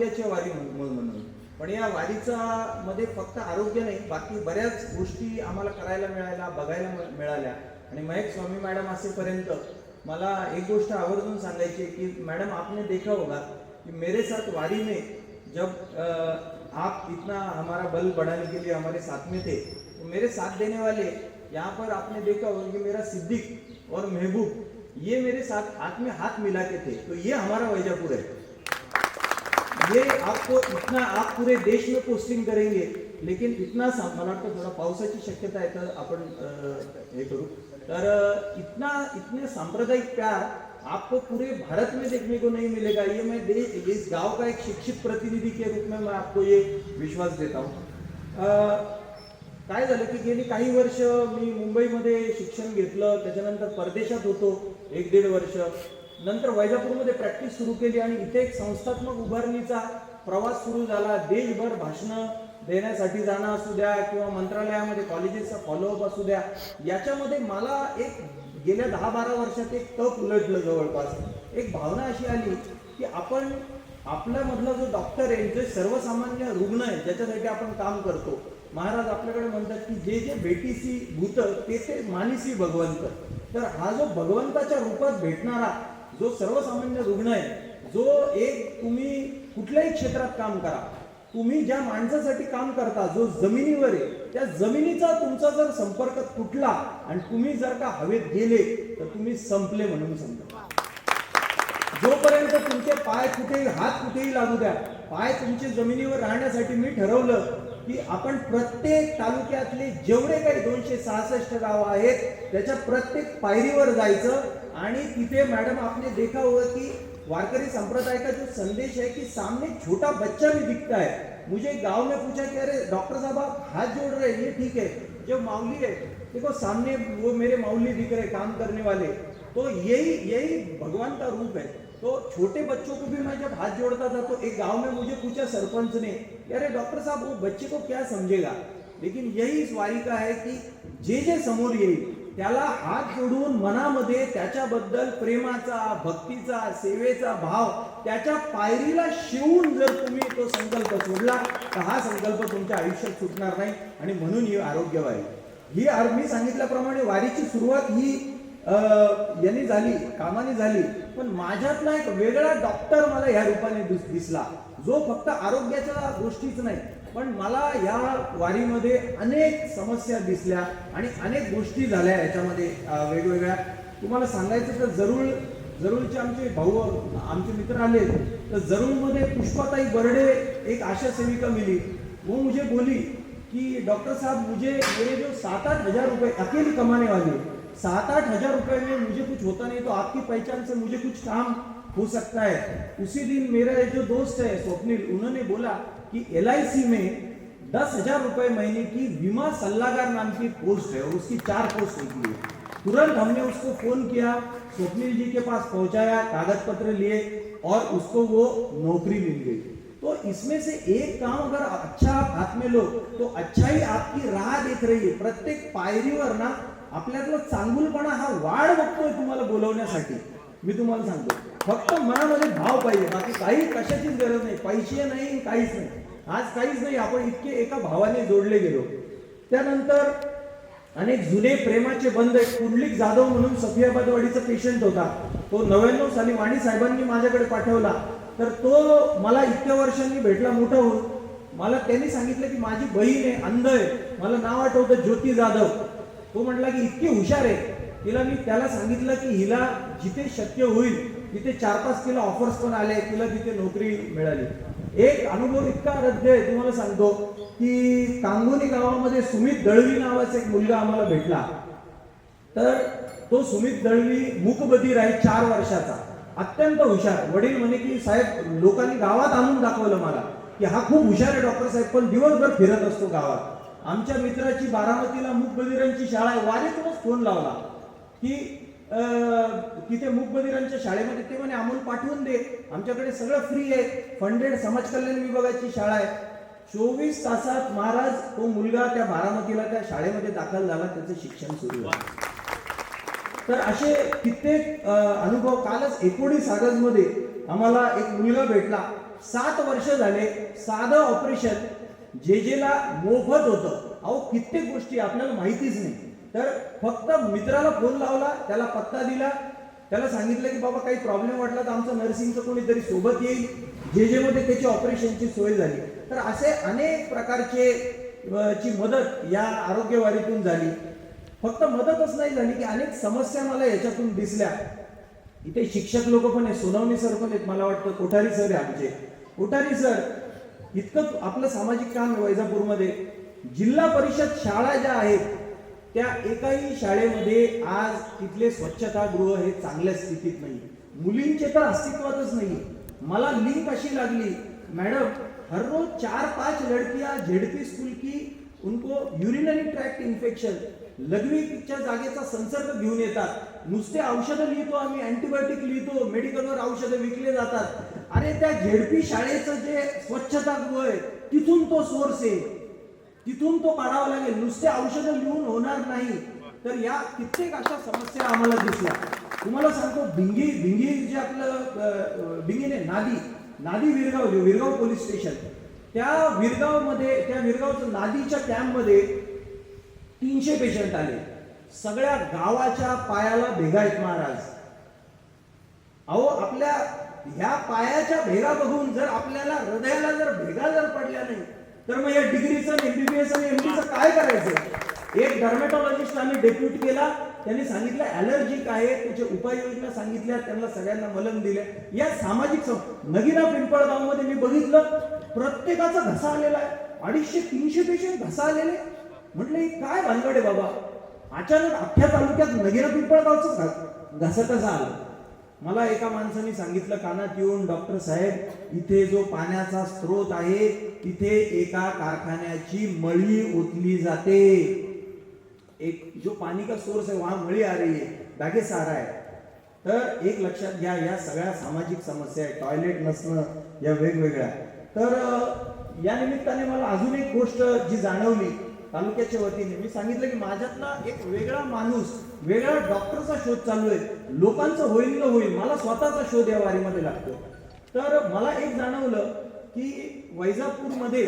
आरोग्याच्या वारी म्हणून पण या वारीचा मध्ये फक्त आरोग्य नाही बाकी बऱ्याच गोष्टी आम्हाला करायला मिळाल्या बघायला मिळाल्या. आणि महेक स्वामी मॅडम असेपर्यंत मला एक गोष्ट आवर्जून सांगायची की मॅडम आपने देखा होगा कि मेरे साथ वारी में जब अ, आप इतना हमारा बल बढ़ाने के लिए हमारे साथ में थे तो मेरे साथ देने वाले यहाँ पर आपने देखा होगा कि मेरा सिद्दीक और महबूब ये मेरे साथ हाथ में हाथ मिला के थे तो ये हमारा वैजापुर है। ये आपको इतना आप पूरे देश में पोस्टिंग करेंगे लेकिन इतना मला वाटतं थोडा पावसाची शक्यता आहे तर आपण हे करू. तर इतना इतने सांप्रदायिक प्यार आपको पूरे भारत में देखने को नहीं मिलेगा. ये मैं दे इस गांव का एक शिक्षित प्रतिनिधि के रूप में मैं आपको ये विश्वास देता हूँ. काय झालं की गेली काही वर्ष मी मुंबईमध्ये शिक्षण घेतलं त्याच्यानंतर परदेशात होतो एक दीड वर्ष. नंतर वैजापूरमध्ये प्रॅक्टिस सुरू केली आणि इथे एक संस्थात्मक उभारणीचा प्रवास सुरू झाला. देशभर भाषणं देण्यासाठी जाणं असू द्या किंवा मंत्रालयामध्ये कॉलेजेसचा फॉलोअप असू द्या याच्यामध्ये मला एक गेल्या दहा बारा वर्षात एक तप उलटलं जवळपास. एक भावना अशी आली की आपण आपल्यामधला जो डॉक्टर आहे जे सर्वसामान्य रुग्ण आहे ज्याच्यासाठी आपण काम करतो महाराज आपल्याकडे म्हणतात की जे जे भेटीसी भूत ते ते मानिसी भगवंत. तर हा जो भगवंताच्या रूपात भेटणारा जो सर्वसामान्य रुग्ण आहे जो एक तुम्ही कुठल्याही क्षेत्रात काम करा तुम्ही ज्या माणसासाठी काम करता जो जमिनीवर आहे त्या जमिनीचा तुमचा जर संपर्क तुटला आणि तुम्ही जर का हवेत गेले तर तुम्ही संपले म्हणून समजा. जोपर्यंत तुमचे पाय कुठेही हात कुठेही लागू द्या पाय तुमच्या जमिनीवर राहण्यासाठी मी ठरवलं की आपण प्रत्येक तालुक्यातले जेवढे काही दोनशे सहासष्ट गाव आहेत त्याच्या प्रत्येक पायरीवर जायचं आणि तिथे मॅडम आपने देखा की वारकरी संप्रदाय का जो संदेश है कि सामने छोटा बच्चा भी दिखता है मुझे गांव में पूछा कि अरे डॉक्टर साहब आप हाथ जोड़ रहे हैं? ये ठीक है. जो माउली है देखो सामने वो मेरे माउली दिख रहे काम करने वाले. तो यही यही भगवान का रूप है। तो छोटे बच्चों को भी मैं जब हाथ जोड़ता था तो एक गांव में मुझे पूछा सरपंच ने अरे डॉक्टर साहब वो बच्चे को क्या समझेगा? लेकिन यही इस वारी का है की जे जे समोर येईल त्याला हात जोडून मनामध्ये त्याच्याबद्दल प्रेमाचा भक्तीचा सेवेचा भाव त्याच्या पायरीला शिवून जर तुम्ही तो संकल्प सोडला तर हा संकल्प तुमच्या आयुष्यात सुटणार नाही. आणि म्हणून ही आरोग्य वारी ही मी सांगितल्याप्रमाणे वारीची सुरुवात ही यांनी झाली कामाने झाली. पण माझ्यातला एक वेगळा डॉक्टर मला ह्या रूपाने दिस- दिसला. जो फक्त आरोग्याच्या गोष्टीच नाही पण मला या वारीमध्ये अनेक समस्या दिसल्या आणि अनेक गोष्टी झाल्या याच्यामध्ये वेगवेगळ्या. तुम्हाला सांगायचं तर जरूर जरूरचे आमचे भाऊ आमचे मित्र आले तर जरूरमध्ये पुष्पाताई बर्डे एक आशा सेविका मिली. वो मुझे बोली कि डॉक्टर साहब मुझे मेरे जो सात आठ हजार रुपये अकेली कमाने वाले सात आठ हज़ार रुपए में मुझे कुछ होता नहीं तो आपकी पहचान से मुझे कुछ काम हो सकता है। उसी दिन मेरा जो दोस्त है, स्वप्निल, उन्होंने बोला कि एलआईसी में दस हज़ार रुपए महीने की बीमा सल्लागार नाम की पोस्ट है और उसकी चार पोस्ट होती है। तुरंत हमने उसको फ़ोन किया, स्वप्निल जी के पास पहुँचाया कागज़ पत्र लिए और उसको वो नौकरी मिल गई। तो इसमें से एक काम अगर अच्छा आप हाथ में लो तो अच्छा ही आपकी राह देख रही है। प्रत्येक पायरीवर ना आपल्यातला चांगुलपणा हा वाढ बघतोय तुम्हाला बोलवण्यासाठी. मी तुम्हाला सांगतो. फक्त मनामध्ये भाव पाहिजे. बाकी काही कशाचीच गरज नाही. पैसे नाही काहीच नाही. आज काहीच नाही. आपण इतके एका भावाने जोडले गेलो. त्यानंतर अनेक जुने प्रेमाचे बंध एक कुंडलिक जाधव म्हणून सफियाबादवाडीचा पेशंट होता. तो नव्याण्णव साली वाणी साहेबांनी माझ्याकडे पाठवला. तर तो मला इतक्या वर्षांनी भेटला मोठा होऊन. मला त्यांनी सांगितलं की माझी बहीण आहे अंध आहे. मला नाव आठवतं ज्योती जाधव. तो म्हटला की इतकी हुशार आहे तिला मी त्याला सांगितलं की हिला जिथे शक्य होईल तिथे चार पाच तिला ऑफर्स पण आले तिला तिथे नोकरी मिळाली. एक अनुभव इतका रद्द आहे तुम्हाला सांगतो की कांगोनी गावामध्ये सुमित दळवी नावाचा एक मुलगा आम्हाला भेटला. तर तो सुमित दळवी मुकबधीर आहे चार वर्षाचा. अत्यंत हुशार. वडील म्हणे की साहेब लोकांनी गावात आणून दाखवलं मला की हा खूप हुशार आहे डॉक्टर साहेब पण दिवसभर फिरत असतो गावात. आमच्या मित्राची बारामतीला मूकबधिरांची शाळा आहे. वारेतूनच फोन लावला. की अं, तिथे मूकबधिरांच्या शाळेमध्ये ते म्हणे अमोल पाठवून दे. आमच्याकडे सगळं फ्री आहे. फंडेड समाज कल्याण विभागाची शाळा आहे. चोवीस तासात महाराज तो मुलगा त्या बारामतीला त्या शाळेमध्ये दाखल झाला. त्याचं शिक्षण सुरू झालं. तर असे कित्येक अनुभव कालच एकोणीस ऑगस्टमध्ये आम्हाला एक मुलगा भेटला. सात वर्ष झाले. साधं ऑपरेशन जे जेला मोफत होतं अहो कित्येक गोष्टी आपल्याला माहितीच नाही. तर फक्त मित्राला फोन लावला त्याला पत्ता दिला. त्याला सांगितलं की बाबा काही प्रॉब्लेम वाटला तर आमचं नर्सिंगचं कोणीतरी सोबत येईल. जे जे मध्ये त्याची ऑपरेशनची सोय झाली. तर असे अनेक प्रकारचे ची मदत या आरोग्यवारीतून झाली. फक्त मदतच नाही झाली की अनेक समस्या मला याच्यातून दिसल्या. इथे शिक्षक लोक पण आहे सोनवणे सर पण आहेत मला वाटतं. कोठारी सर आहे आमचे. कोठारी सर इतकं आपलं सामाजिक काम वैजापूरमध्ये. जिल्हा परिषद शाळा ज्या आहेत त्या एकाही शाळेमध्ये आज तिथले स्वच्छतागृह हे चांगल्या स्थितीत नाही. मुलींचे तर अस्तित्वातच नाही. मला लिंक अशी लागली मॅडम हर रोज चार पाच लडकिया झेडपी स्कूल की उनको युरिनरी ट्रॅक्ट इन्फेक्शन लघवीच्या जागेचा संसर्ग घेऊन येतात. नुसते औषधं लिहितो आम्ही अँटीबायोटिक लिहितो मेडिकलवर औषधं विकले जातात. अरे त्या झेडपी शाळेचं जे स्वच्छता आहे तिथून तो सोर्स आहे. तिथून तो काढावा लागेल. नुसते औषधं लिहून होणार नाही. तर या कित्येक अशा समस्या आम्हाला दिसल्या. तुम्हाला सांगतो भिंगी भिंगी जे आपलं भिंगीने भिंगी नादी नादी विरगाव जे विरगाव पोलीस स्टेशन त्या विरगावमध्ये त्या विरगावचं नादीच्या कॅम्पमध्ये तीनशे पेशंट आले. सगळ्या गावाच्या पायाला भेगा महाराज. अहो आपल्या ह्या पायाच्या भेगा बघून जर आपल्याला हृदयाला जर भेगा जर पडल्या नाही तर मग या डिग्रीचं एमबीबीएस आणि एमडीचं काय करायचं? एक डर्मेटॉलॉजिस्ट आम्ही डेप्युट केला. त्यांनी सांगितलं ॲलर्जिक आहे? त्याच्या उपाययोजना सांगितल्या त्यांना सगळ्यांना मलम दिले या सामाजिक सं- नगिना पिंपळगावमध्ये मी बघितलं प्रत्येकाचा घसा आलेला आहे. अडीचशे तीनशे पेशंट घसा आलेले. म्हटलं हे काय भानगड आहे बाबा? अचानक अख्ख्या तालुक्यात नगिना पिंपळगावचं घसा कसा आला. मला एका माणसाने सांगितलं कानात येऊन डॉक्टर साहेब इथे जो पाण्याचा स्रोत आहे तिथे एका कारखान्याची मळी ओतली जाते. एक जो पाणी का सोर्स है वहां मळी आ रही है बाकी सारा आहे तर एक लक्षात घ्या या सगळ्या सामाजिक समस्या आहे टॉयलेट नसणं या वेगवेगळ्या. तर या निमित्ताने मला अजून एक गोष्ट जी जाणवली तालुक्याच्या वतीने मी सांगितलं की माझ्यातला एक वेगळा माणूस वेगळा डॉक्टरचा शोध चालू आहे. लोकांचं होईल न होईल मला स्वतःचा शोध या वारीमध्ये लागतो तर मला एक जाणवलं की वैजापूरमध्ये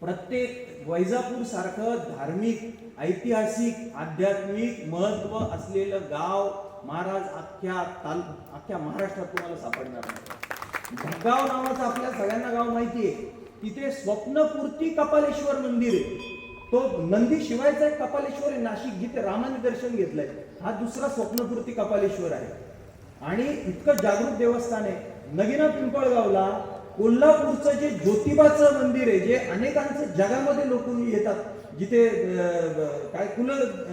प्रत्येक वैजापूर सारखं धार्मिक ऐतिहासिक आध्यात्मिक महत्त्व असलेलं गाव महाराज अख्ख्या ताल अख्ख्या महाराष्ट्रात तुम्हाला सापडणार नाही. भटगाव नावाचं आपल्या सगळ्यांना गाव माहिती आहे तिथे स्वप्नपूर्ती कपालेश्वर मंदिर आहे. तो नंदी शिवायचा एक कपालेश्वर आहे नाशिक जिथे रामाने दर्शन घेतलंय. हा दुसरा स्वप्नपूर्ती कपालेश्वर आहे. आणि इतकं जागृत देवस्थान आहे. नगिना पिंपळगावला कोल्हापूरचं जे ज्योतिबाचं मंदिर आहे जे अनेकांचं जगामध्ये लोक येतात जिथे काय कुल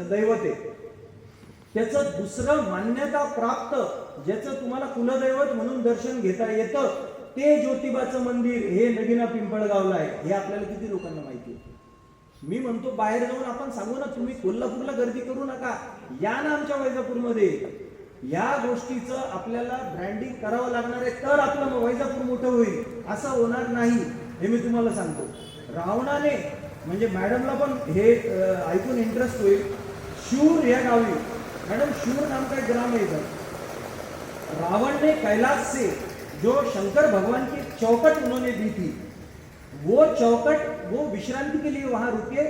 दैवत आहे. त्याचं दुसरं मान्यता प्राप्त ज्याचं तुम्हाला कुलदैवत म्हणून दर्शन घेता येतं ते ज्योतिबाचं मंदिर हे नगिना पिंपळगावला आहे. हे आपल्याला किती लोकांना माहिती आहे? मी म्हणतो बाहेर जाऊन आपण सांगू ना तुम्ही कोल्हापूरला गर्दी करू नका. या ना आमच्या वैजापूरमध्ये. या गोष्टीचं आपल्याला ब्रँडिंग करावं लागणार आहे तर आपलं वैजापूर मोठं होईल असं होणार नाही हे मी तुम्हाला सांगतो. रावणाने म्हणजे मॅडमला पण हे ऐकून इंटरेस्ट होईल. शूर या गावी. मॅडम शूर नामका एक ग्राम आहे इधर रावण ने कैलाश से जो शंकर भगवान की चौकट उन्होंने दी थी. वो चौकट, वो विश्रांति के लिए वहाँ रुके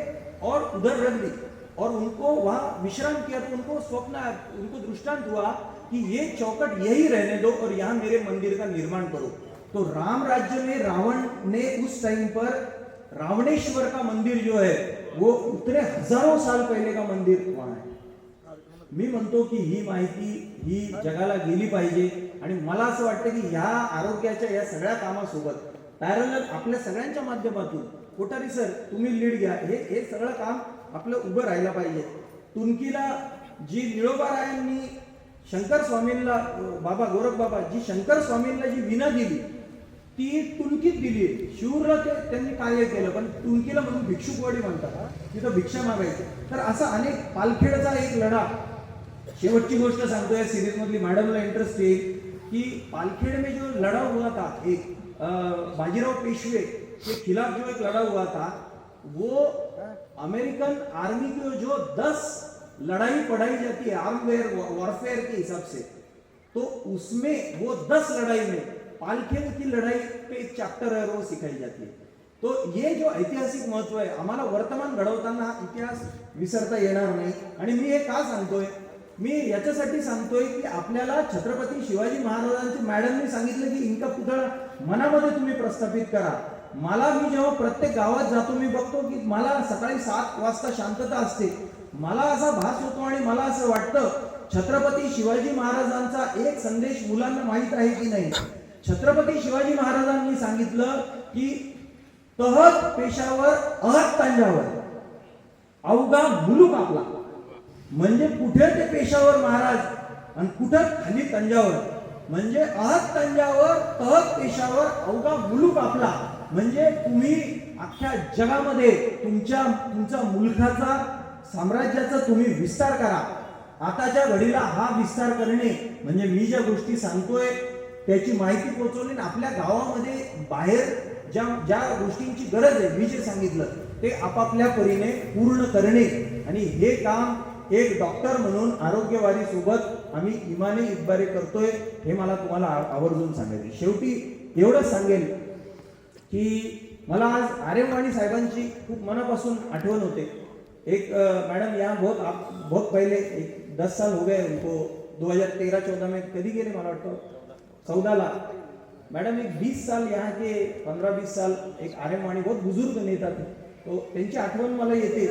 और उधर रख दी। और उनको वहाँ विश्राम किया तो उनको स्वप्न उनको दृष्टांत हुआ कि ये चौकट यही रहने दो और यहाँ मेरे मंदिर का निर्माण करो। तो राम राज्य में रावण ने उस टाइम पर रावणेश्वर का मंदिर जो है, वो उतने हज़ारों साल पहले का मंदिर वहाँ है। मी म्हणतो की ही माहिती ही जगाला गेली पाहिजे. आणि मला असं वाटतं की ह्या आरोग्याच्या या सगळ्या कामासोबत पॅरलल आपल्या सगळ्यांच्या माध्यमातून कोठारी सर तुम्ही लीड घ्या. हे हे सगळं काम आपलं उभं राहायला पाहिजे. तुनकीला जी निळोबारायांनी शंकर स्वामींना बाबा गोरख बाबा जी शंकर स्वामींना जी विना दिली ती तुनकीत दिली. शिवरला ते त्यांनी कार्य केलं पण तुनकीला म्हणून भिक्षुकवाडी म्हणतात. तिथं भिक्षा मागायची. तर असा अनेक पालखेडचा एक लढा शेवटची गोष्ट सांगतो या सिरीज मधली मॅडमला इंटरेस्ट येईल की पालखेड में जो लड़ा हुआ था एक बाजीराव पेशवे के खिलाफ जो एक लड़ा हुआ था वो अमेरिकन आर्मी की जो दस लड़ाई पढ़ाई जाती है आर्मवेयर वॉरफेयर के हिसाब से तो उसमें वो दस लड़ाई में पालखेल की लढाई पे एक चैप्टर है वो सिखाई जाती है। तो ये जो ऐतिहासिक महत्त्व आहे आम्हाला वर्तमान घडवताना हा इतिहास विसरता येणार नाही. आणि मी हे का सांगतोय मी याच्यासाठी सांगतोय की आपल्याला छत्रपती शिवाजी महाराजांचे मॅडमनी सांगितलं की इंका पुतळा मनामध्ये तुम्ही प्रस्थापित करा. मला मी जेव्हा प्रत्येक गावात जातो मी बघतो की मला सकाळी सात वाजता शांतता असते. मला असा भास होतो आणि मला असं वाटतं छत्रपती शिवाजी महाराजांचा एक संदेश मुलांना माहीत आहे की नाही? छत्रपती शिवाजी महाराजांनी सांगितलं की तहत पेशावर अहत तांड्यावर. अवघा मुलूक आपला. म्हणजे कुठे ते पेशावर महाराज? आणि कुठं खाली तंजावर? म्हणजे अहत तंजावर तहत पेशावर अवघा मुलूक आपला. म्हणजे तुम्ही अख्ख्या जगामध्ये तुमच्या तुमचा मुलखाचा साम्राज्याचा तुम्ही विस्तार करा. आताच्या घडीला हा विस्तार करणे म्हणजे मी ज्या गोष्टी सांगतोय त्याची माहिती पोहोचवणे आपल्या गावामध्ये बाहेर ज्या ज्या गोष्टींची गरज आहे मी जे सांगितलं ते आपापल्या परीने पूर्ण करणे. आणि हे काम एक डॉक्टर म्हणून आरोग्यवारी सोबत आम्ही इमाने इतबारे करतोय हे मला तुम्हाला आवर्जून सांगायचे शेवटी एवढंच सांगेल की मला आज आर्यवाणी साहेबांची खूप मनापासून आठवण होते. एक मॅडम या बहुत आप बहुत पहले एक दस साल हो गए उनको. 2013 चौदह में कधी गेले मला वाटतं? चौदाला मैडम एक बीस साल यहाँ के पंद्रह बीस साल एक आर्यवाणी बहुत बुजुर्ग नेता थे. तो त्यांची आठवण मला येते.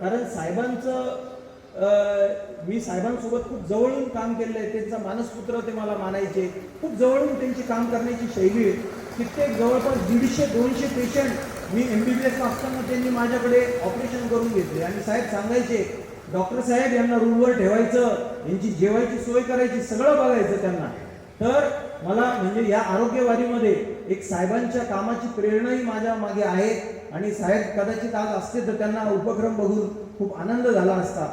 कारण साहेबांचं मी साहेबांसोबत खूप जवळून काम केलेलं आहे त्यांचा मानसपुत्र ते मला मानायचे. खूप जवळून त्यांची काम करण्याची शैली आहे. कित्येक जवळपास दीडशे दोनशे पेशंट मी एम बी बी एस असताना त्यांनी माझ्याकडे ऑपरेशन करून घेतले. आणि साहेब सांगायचे डॉक्टर साहेब यांना रूमवर ठेवायचं यांची जेवायची सोय करायची सगळं बघायचं त्यांना. तर मला म्हणजे या आरोग्यवारीमध्ये एक साहेबांच्या कामाची प्रेरणाही माझ्या मागे आहे. आणि साहेब कदाचित आज असते तर त्यांना उपक्रम बघून खूप आनंद झाला असता.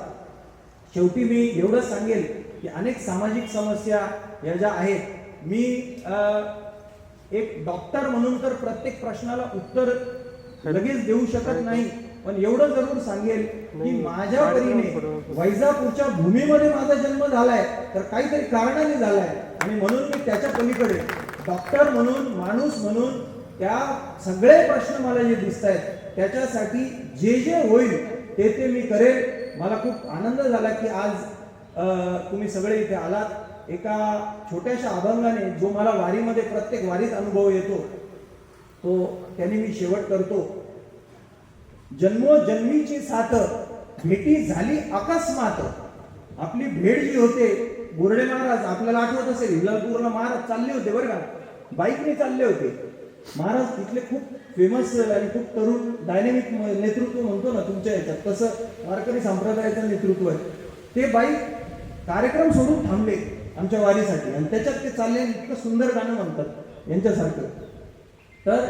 शेवटी मी एवढंच सांगेल की अनेक सामाजिक समस्या या ज्या आहेत मी एक डॉक्टर म्हणून तर प्रत्येक प्रश्नाला उत्तर लगेच देऊ शकत नाही पण एवढं जरूर सांगेल की माझ्या परीने वैजापूरच्या भूमीमध्ये माझा जन्म झालाय तर काहीतरी कारणाने झालाय. आणि म्हणून मी त्याच्या पलीकडे डॉक्टर म्हणून माणूस म्हणून त्या सगळे प्रश्न मला जे दिसत आहेत त्याच्यासाठी जे जे होईल ते ते मी करेन मला खूप आनंद झाला की आज तुम्ही सगळे इथे आलात. एका छोट्याशा अभंगाने जो मला वारीमध्ये प्रत्येक वारीत अनुभव येतो तो त्याने मी शेवट करतो. जन्मोजन्मीची साथ भेटी झाली अकस्मात. आपली भेट जी होते बोर्डे महाराज आपल्याला आठवत असेल हिलालपूरला महाराज चालले होते बरं का. बाईकने चालले होते. महाराज तिथले खूप फेमस आणि खूप तरुण डायनॅमिक नेतृत्व म्हणतो ना तुमच्या ह्याच्यात तसं वारकरी संप्रदायाचं नेतृत्व आहे. ते बाई कार्यक्रम सोडून थांबले आमच्या वारीसाठी आणि त्याच्यात ते चालले आणि इतकं सुंदर गाणं म्हणतात यांच्यासारखं. तर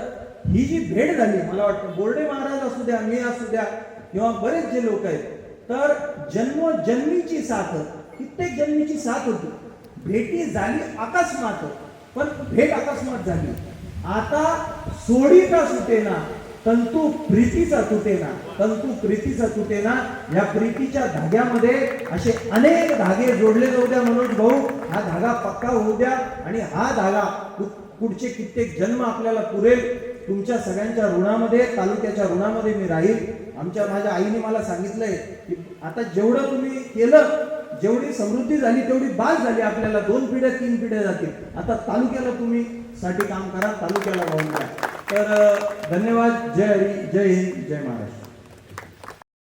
ही जी भेट झाली मला वाटतं बोर्डे महाराज असू द्या मी असू द्या किंवा बरेच जे लोक आहेत तर जन्मोजन्मीची साथ कित्येक जन्मीची साथ होती. भेटी झाली अकस्मात पण भेट अकस्मात झाली. आता सोडीचा सुटेना तंतू प्रीतीचा तुटेना तंतू प्रीतीचा तुटेना या प्रीतीच्या धाग्यामध्ये असे अनेक धागे जोडले जाऊ द्या मनोज भाऊ. हा धागा पक्का होऊ द्या आणि हा धागा पुढचे कित्येक जन्म आपल्याला पुरेल. तुमच्या सगळ्यांच्या ऋणामध्ये तालुक्याच्या ऋणामध्ये मी राहील. आमच्या माझ्या आईने मला सांगितलंय की आता जेवढं तुम्ही केलं जेवढी समृद्धी झाली तेवढी बाद झाली आपल्याला दोन पिढ्या तीन पिढ्या जातील. आता तालुक्याला तुम्ही साठी काम करा तालुक्याला वाहून द्या तर धन्यवाद. जय हरी जय हिंद जय महाराष्ट्र.